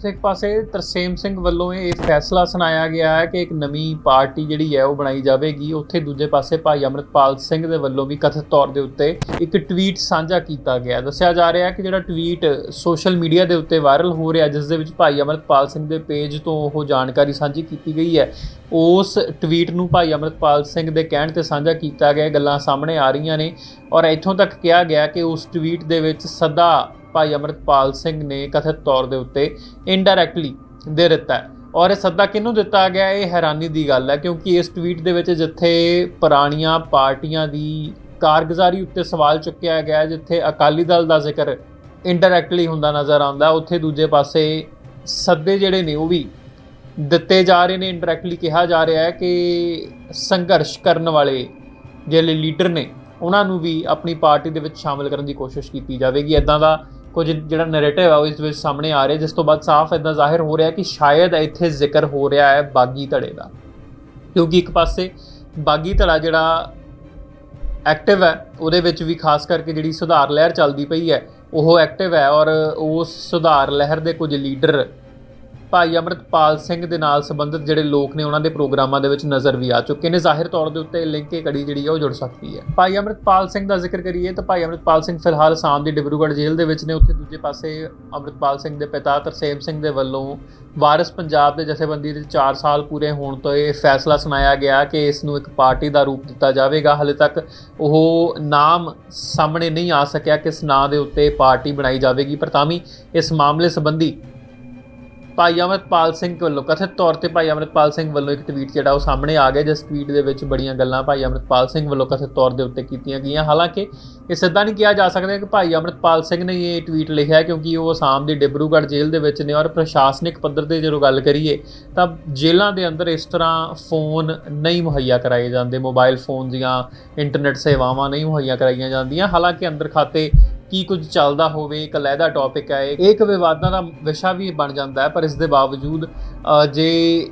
ਜਿੱਥੇ ਇੱਕ ਪਾਸੇ ਤਰਸੇਮ ਸਿੰਘ ਵੱਲੋਂ ਇਹ ਫੈਸਲਾ ਸੁਣਾਇਆ ਗਿਆ ਹੈ ਕਿ ਇੱਕ ਨਵੀਂ ਪਾਰਟੀ ਜਿਹੜੀ ਹੈ ਉਹ ਬਣਾਈ ਜਾਵੇਗੀ। ਉੱਥੇ ਦੂਜੇ ਪਾਸੇ ਭਾਈ ਅਮਰਤਪਾਲ ਸਿੰਘ ਦੇ ਵੱਲੋਂ ਵੀ ਕਥਿਤ ਤੌਰ ਦੇ ਉੱਤੇ ਇੱਕ ਟਵੀਟ ਸਾਂਝਾ ਕੀਤਾ ਗਿਆ ਦੱਸਿਆ ਜਾ ਰਿਹਾ ਹੈ ਕਿ ਜਿਹੜਾ ਟਵੀਟ ਸੋਸ਼ਲ ਮੀਡੀਆ ਦੇ ਉੱਤੇ ਵਾਇਰਲ ਹੋ ਰਿਹਾ, ਜਿਸ ਦੇ ਵਿੱਚ ਭਾਈ ਅਮਰਤਪਾਲ ਸਿੰਘ ਦੇ ਪੇਜ ਤੋਂ ਉਹ ਜਾਣਕਾਰੀ ਸਾਂਝੀ ਕੀਤੀ ਗਈ ਹੈ, ਉਸ ਟਵੀਟ ਨੂੰ ਭਾਈ ਅਮਰਤਪਾਲ ਸਿੰਘ ਦੇ ਕਹਿਣ ਤੇ ਸਾਂਝਾ ਕੀਤਾ ਗਿਆ। ਗੱਲਾਂ ਸਾਹਮਣੇ ਆ ਰਹੀਆਂ ਨੇ ਔਰ ਇੱਥੋਂ ਤੱਕ ਕਿਹਾ ਗਿਆ ਕਿ ਉਸ ਟਵੀਟ ਦੇ ਵਿੱਚ ਸਦਾ ਭਾਈ ਅਮਰਤਪਾਲ ਸਿੰਘ ਨੇ ਕਥਿਤ ਤੌਰ ਦੇ ਉੱਤੇ ਇਨਡਾਇਰੈਕਟਲੀ ਦੇ ਦਿੱਤਾ ਹੈ। ਔਰ ਇਹ ਸੱਦਾ ਕਿਹਨੂੰ ਦਿੱਤਾ ਗਿਆ ਇਹ ਹੈਰਾਨੀ ਦੀ ਗੱਲ ਹੈ, ਕਿਉਂਕਿ ਇਸ ਟਵੀਟ ਦੇ ਵਿੱਚ ਜਿੱਥੇ ਪੁਰਾਣੀਆਂ ਪਾਰਟੀਆਂ ਦੀ ਕਾਰਗੁਜ਼ਾਰੀ ਉੱਤੇ ਸਵਾਲ ਚੁੱਕਿਆ ਗਿਆ ਜਿੱਥੇ ਅਕਾਲੀ ਦਲ ਦਾ ਜ਼ਿਕਰ ਇਨਡਾਇਰੈਕਟਲੀ ਹੁੰਦਾ ਨਜ਼ਰ ਆਉਂਦਾ ਉੱਥੇ ਦੂਜੇ ਪਾਸੇ ਸੱਦੇ ਜਿਹੜੇ ਨੇ ਉਹ ਵੀ ਦਿੱਤੇ ਜਾ ਰਹੇ ਨੇ ਇਨਡਾਇਰੈਕਟਲੀ ਕਿਹਾ ਜਾ ਰਿਹਾ ਹੈ ਕਿ ਸੰਘਰਸ਼ ਕਰਨ ਵਾਲੇ ਜਿਹੜੇ ਲੀਡਰ ਨੇ, ਉਹਨਾਂ ਨੂੰ ਵੀ ਆਪਣੀ ਪਾਰਟੀ ਦੇ ਵਿੱਚ ਸ਼ਾਮਲ ਕਰਨ ਦੀ ਕੋਸ਼ਿਸ਼ ਕੀਤੀ ਜਾਵੇਗੀ। ਇਦਾਂ ਦਾ ਕੁਝ ਜਿਹੜਾ ਨੈਰੇਟਿਵ ਹੈ ਉਹ ਇਸ ਵਿੱਚ ਸਾਹਮਣੇ ਆ ਰਿਹਾ, ਜਿਸ ਤੋਂ ਬਾਅਦ ਸਾਫ਼ ਇਦਾਂ ਜ਼ਾਹਿਰ ਹੋ ਰਿਹਾ ਕਿ ਸ਼ਾਇਦ ਇੱਥੇ ਜ਼ਿਕਰ ਹੋ ਰਿਹਾ ਹੈ ਬਾਗੀ ਧੜੇ ਦਾ। ਕਿਉਂਕਿ ਇੱਕ ਪਾਸੇ ਬਾਗੀ ਧੜਾ ਜਿਹੜਾ ਐਕਟਿਵ ਹੈ, ਉਹਦੇ ਵਿੱਚ ਵੀ ਖਾਸ ਕਰਕੇ ਜਿਹੜੀ ਸੁਧਾਰ ਲਹਿਰ ਚੱਲਦੀ ਪਈ ਹੈ, ਉਹ ਐਕਟਿਵ ਹੈ ਔਰ ਉਸ ਸੁਧਾਰ ਲਹਿਰ ਦੇ ਕੁਝ ਲੀਡਰ ਭਾਈ ਅਮਰਤਪਾਲ ਸਿੰਘ ਦੇ ਨਾਲ ਸੰਬੰਧਿਤ ਜਿਹੜੇ ਲੋਕ ਨੇ ਉਹਨਾਂ ਦੇ ਪ੍ਰੋਗਰਾਮਾਂ ਦੇ ਵਿੱਚ ਨਜ਼ਰ ਵੀ ਆ ਚੁੱਕੇ ਨੇ। ਜ਼ਾਹਿਰ ਤੌਰ ਦੇ ਉੱਤੇ ਲਿੰਕ ਇਹ ਕੜੀ ਜਿਹੜੀ ਹੈ ਉਹ ਜੁੜ ਸਕਦੀ ਹੈ। ਭਾਈ ਅਮਰਤਪਾਲ ਸਿੰਘ ਦਾ ਜ਼ਿਕਰ ਕਰੀਏ ਤਾਂ ਭਾਈ ਅਮਰਤਪਾਲ ਸਿੰਘ ਫਿਲਹਾਲ ਆਸਾਮ ਦੀ ਡਿਬਰੂਗੜ੍ਹ ਜੇਲ੍ਹ ਦੇ ਵਿੱਚ ਨੇ। ਉੱਥੇ ਦੂਜੇ ਪਾਸੇ ਅਮਰਤਪਾਲ ਸਿੰਘ ਦੇ ਪਿਤਾ ਤਰਸੇਮ ਸਿੰਘ ਦੇ ਵੱਲੋਂ ਵਾਰਿਸ ਪੰਜਾਬ ਦੇ ਜਥੇਬੰਦੀ ਦੇ 4 ਸਾਲ ਪੂਰੇ ਹੋਣ ਤੋਂ ਇਹ ਫੈਸਲਾ ਸੁਣਾਇਆ ਗਿਆ ਕਿ ਇਸ ਨੂੰ ਇੱਕ ਪਾਰਟੀ ਦਾ ਰੂਪ ਦਿੱਤਾ ਜਾਵੇਗਾ। ਹਾਲੇ ਤੱਕ ਉਹ ਨਾਮ ਸਾਹਮਣੇ ਨਹੀਂ ਆ ਸਕਿਆ ਕਿਸ ਨਾਂ ਦੇ ਉੱਤੇ ਪਾਰਟੀ ਬਣਾਈ ਜਾਵੇਗੀ। ਪਰ ਤਾਂ ਵੀ ਇਸ ਮਾਮਲੇ ਸੰਬੰਧੀ ਭਾਈ ਅਮਰਪਾਲ ਸਿੰਘ ਵੱਲੋਂ, ਕਥਿਤ ਤੌਰ ਤੇ ਭਾਈ ਅਮਰਪਾਲ ਸਿੰਘ ਵੱਲੋਂ ਇੱਕ ਟਵੀਟ ਜਿਹੜਾ ਉਹ ਸਾਹਮਣੇ ਆ ਗਿਆ, ਜਿਸ ਟਵੀਟ ਦੇ ਵਿੱਚ ਬੜੀਆਂ ਗੱਲਾਂ ਭਾਈ ਅਮਰਪਾਲ ਸਿੰਘ ਵੱਲੋਂ ਕਥਿਤ ਤੌਰ ਦੇ ਉੱਤੇ ਕੀਤੀਆਂ ਗਈਆਂ। ਹਾਲਾਂਕਿ ਇਹ ਸਿੱਧਾ ਨਹੀਂ ਕਿਹਾ ਜਾ ਸਕਦਾ ਕਿ ਭਾਈ ਅਮਰਪਾਲ ਸਿੰਘ ਨੇ ਇਹ ਟਵੀਟ ਲਿਖਿਆ ਕਿਉਂਕਿ ਉਹ ਆਸਾਮ ਦੀ ਡਿਬਰੂਗੜ੍ਹ ਜੇਲ੍ਹ ਦੇ ਵਿੱਚ ਨੇ ਔਰ ਪ੍ਰਸ਼ਾਸਨਿਕ ਪੱਧਰ ਤੇ ਜਦੋਂ ਗੱਲ ਕਰੀਏ, ਤਾਂ ਜੇਲ੍ਹਾਂ ਦੇ ਅੰਦਰ ਇਸ ਤਰ੍ਹਾਂ ਫੋਨ ਨਹੀਂ ਮੁਹੱਈਆ ਕਰਾਏ ਜਾਂਦੇ। ਮੋਬਾਈਲ ਫੋਨ ਜਾਂ ਇੰਟਰਨੈਟ ਸੇਵਾਵਾਂ ਨਹੀਂ ਮੁਹੱਈਆ ਕਰਾਈਆਂ ਜਾਂਦੀਆਂ। ਹਾਲਾਂਕਿ ਅੰਦਰ ਖਾਤੇ ਕੀ ਕੁਝ ਚੱਲਦਾ ਹੋਵੇ, ਇੱਕ ਅਲੱਗਾ ਟੌਪਿਕ ਹੈ, ਇਹ ਇੱਕ ਵਿਵਾਦਾਂ ਦਾ ਵਿਸ਼ਾ ਵੀ ਬਣ ਜਾਂਦਾ ਹੈ, ਪਰ ਇਸ ਦੇ ਬਾਵਜੂਦ ਜੇ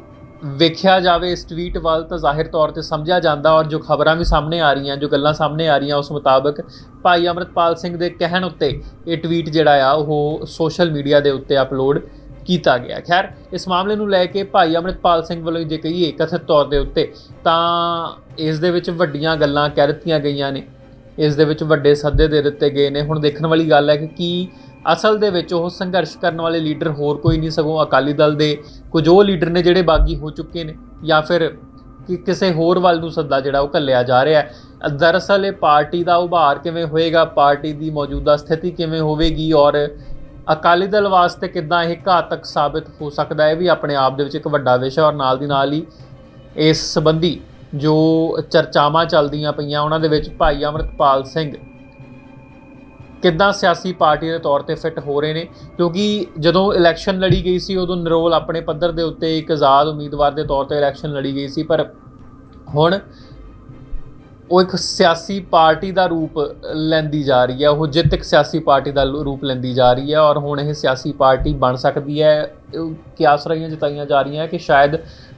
ਵੇਖਿਆ ਜਾਵੇ ਇਸ ਟਵੀਟ ਵੱਲ ਤਾਂ ਜ਼ਾਹਿਰ ਤੌਰ ਤੇ ਸਮਝਿਆ ਜਾਂਦਾ ਔਰ ਜੋ ਖਬਰਾਂ ਵੀ ਸਾਹਮਣੇ ਆ ਰਹੀਆਂ, ਜੋ ਗੱਲਾਂ ਸਾਹਮਣੇ ਆ ਰਹੀਆਂ ਉਸ ਮੁਤਾਬਕ ਭਾਈ ਅਮਰਤਪਾਲ ਸਿੰਘ ਦੇ ਕਹਿਣ ਉੱਤੇ ਇਹ ਟਵੀਟ ਜਿਹੜਾ ਆ, ਉਹ ਸੋਸ਼ਲ ਮੀਡੀਆ ਦੇ ਉੱਤੇ ਅਪਲੋਡ ਕੀਤਾ ਗਿਆ ਖੈਰ, ਇਸ ਮਾਮਲੇ ਨੂੰ ਲੈ ਕੇ ਭਾਈ ਅਮਰਿਤਪਾਲ ਸਿੰਘ ਵੱਲੋਂ ਜੇ ਕਹੀਏ ਕਥਿਤ ਤੌਰ ਦੇ ਉੱਤੇ ਤਾਂ ਇਸ ਦੇ ਵਿੱਚ ਵੱਡੀਆਂ ਗੱਲਾਂ ਕਹਿ ਦਿੱਤੀਆਂ ਗਈਆਂ ਨੇ। ਇਸ ਦੇ ਵਿੱਚ ਵੱਡੇ ਸੱਦੇ ਦੇ ਦਿੱਤੇ ਗਏ ਨੇ। ਹੁਣ ਦੇਖਣ ਵਾਲੀ ਗੱਲ ਹੈ ਕਿ ਕੀ ਅਸਲ ਦੇ ਵਿੱਚ ਉਹ ਸੰਘਰਸ਼ ਕਰਨ ਵਾਲੇ ਲੀਡਰ ਹੋਰ ਕੋਈ ਨਹੀਂ, ਸਗੋਂ ਅਕਾਲੀ ਦਲ ਦੇ ਕੁਝ ਉਹ ਲੀਡਰ ਨੇ ਜਿਹੜੇ ਬਾਗੀ ਹੋ ਚੁੱਕੇ ਨੇ ਜਾਂ ਫਿਰ ਕਿ ਕਿਸੇ ਹੋਰ ਵੱਲ ਨੂੰ ਸੱਦਾ ਜਿਹੜਾ ਉਹ ਘੱਲਿਆ ਜਾ ਰਿਹਾ ਹੈ। ਦਰਅਸਲ ਇਹ ਪਾਰਟੀ ਦਾ ਉਭਾਰ ਕਿਵੇਂ ਹੋਏਗਾ, ਪਾਰਟੀ ਦੀ ਮੌਜੂਦਾ ਸਥਿਤੀ ਕਿਵੇਂ ਹੋਵੇਗੀ ਔਰ ਅਕਾਲੀ ਦਲ ਵਾਸਤੇ ਕਿੱਦਾਂ ਇਹ ਘਾਤਕ ਸਾਬਿਤ ਹੋ ਸਕਦਾ ਹੈ, ਇਹ ਵੀ ਆਪਣੇ ਆਪ ਦੇ ਵਿੱਚ ਇੱਕ ਵੱਡਾ ਵਿਸ਼ਾ ਔਰ ਨਾਲ ਦੀ ਨਾਲ ਹੀ ਇਸ ਸੰਬੰਧੀ ਜੋ ਚਰਚਾਵਾਂ ਚੱਲਦੀਆਂ ਪਈਆਂ ਉਹਨਾਂ ਦੇ ਵਿੱਚ ਭਾਈ ਅਮਰਤਪਾਲ ਸਿੰਘ ਕਿੱਦਾਂ ਸਿਆਸੀ ਪਾਰਟੀ ਦੇ ਤੌਰ ਤੇ ਫਿੱਟ ਹੋ ਰਹੇ ਨੇ, ਕਿਉਂਕਿ ਜਦੋਂ ਇਲੈਕਸ਼ਨ ਲੜੀ ਗਈ ਸੀ, ਉਦੋਂ ਨਰੋਲ ਆਪਣੇ ਪੱਧਰ ਦੇ ਉੱਤੇ ਇੱਕ ਆਜ਼ਾਦ ਉਮੀਦਵਾਰ ਦੇ ਤੌਰ ਤੇ ਇਲੈਕਸ਼ਨ ਲੜੀ ਗਈ ਸੀ, ਪਰ ਹੁਣ ਉਹ ਇੱਕ ਸਿਆਸੀ ਪਾਰਟੀ ਦਾ ਰੂਪ ਲੈਂਦੀ ਜਾ ਰਹੀ ਹੈ, ਉਹ ਜਿੱਤ ਇੱਕ ਸਿਆਸੀ ਪਾਰਟੀ ਦਾ ਰੂਪ ਲੈਂਦੀ ਜਾ ਰਹੀ ਹੈ ਔਰ ਹੁਣ ਇਹ ਸਿਆਸੀ ਪਾਰਟੀ ਬਣ ਸਕਦੀ ਹੈ, ਇਹ ਕਿਆਸ ਰਹੀਆਂ ਜਤਾਈਆਂ ਜਾ ਰਹੀਆਂ ਕਿ ਸ਼ਾਇਦ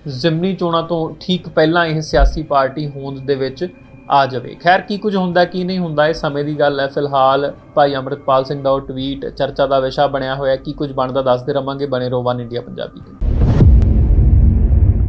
ਜ਼ਿਮਨੀ ਚੋਣਾਂ ਤੋਂ ਠੀਕ ਪਹਿਲਾਂ ਇਹ ਸਿਆਸੀ ਪਾਰਟੀ ਹੋਂਦ ਦੇ ਵਿੱਚ ਆ ਜਾਵੇ। ਖੈਰ, ਕੀ ਕੁਝ ਹੁੰਦਾ, ਕੀ ਨਹੀਂ ਹੁੰਦਾ, ਇਹ ਸਮੇਂ ਦੀ ਗੱਲ ਹੈ। ਫਿਲਹਾਲ ਭਾਈ ਅਮਰਿਤਪਾਲ ਸਿੰਘ ਦਾ ਉਹ ਟਵੀਟ ਚਰਚਾ ਦਾ ਵਿਸ਼ਾ ਬਣਿਆ ਹੋਇਆ ਕੀ ਕੁਝ ਬਣਦਾ, ਦੱਸਦੇ ਰਵਾਂਗੇ। ਬਣੇ ਰਹੋ, ਵਨ ਇੰਡੀਆ ਪੰਜਾਬੀ।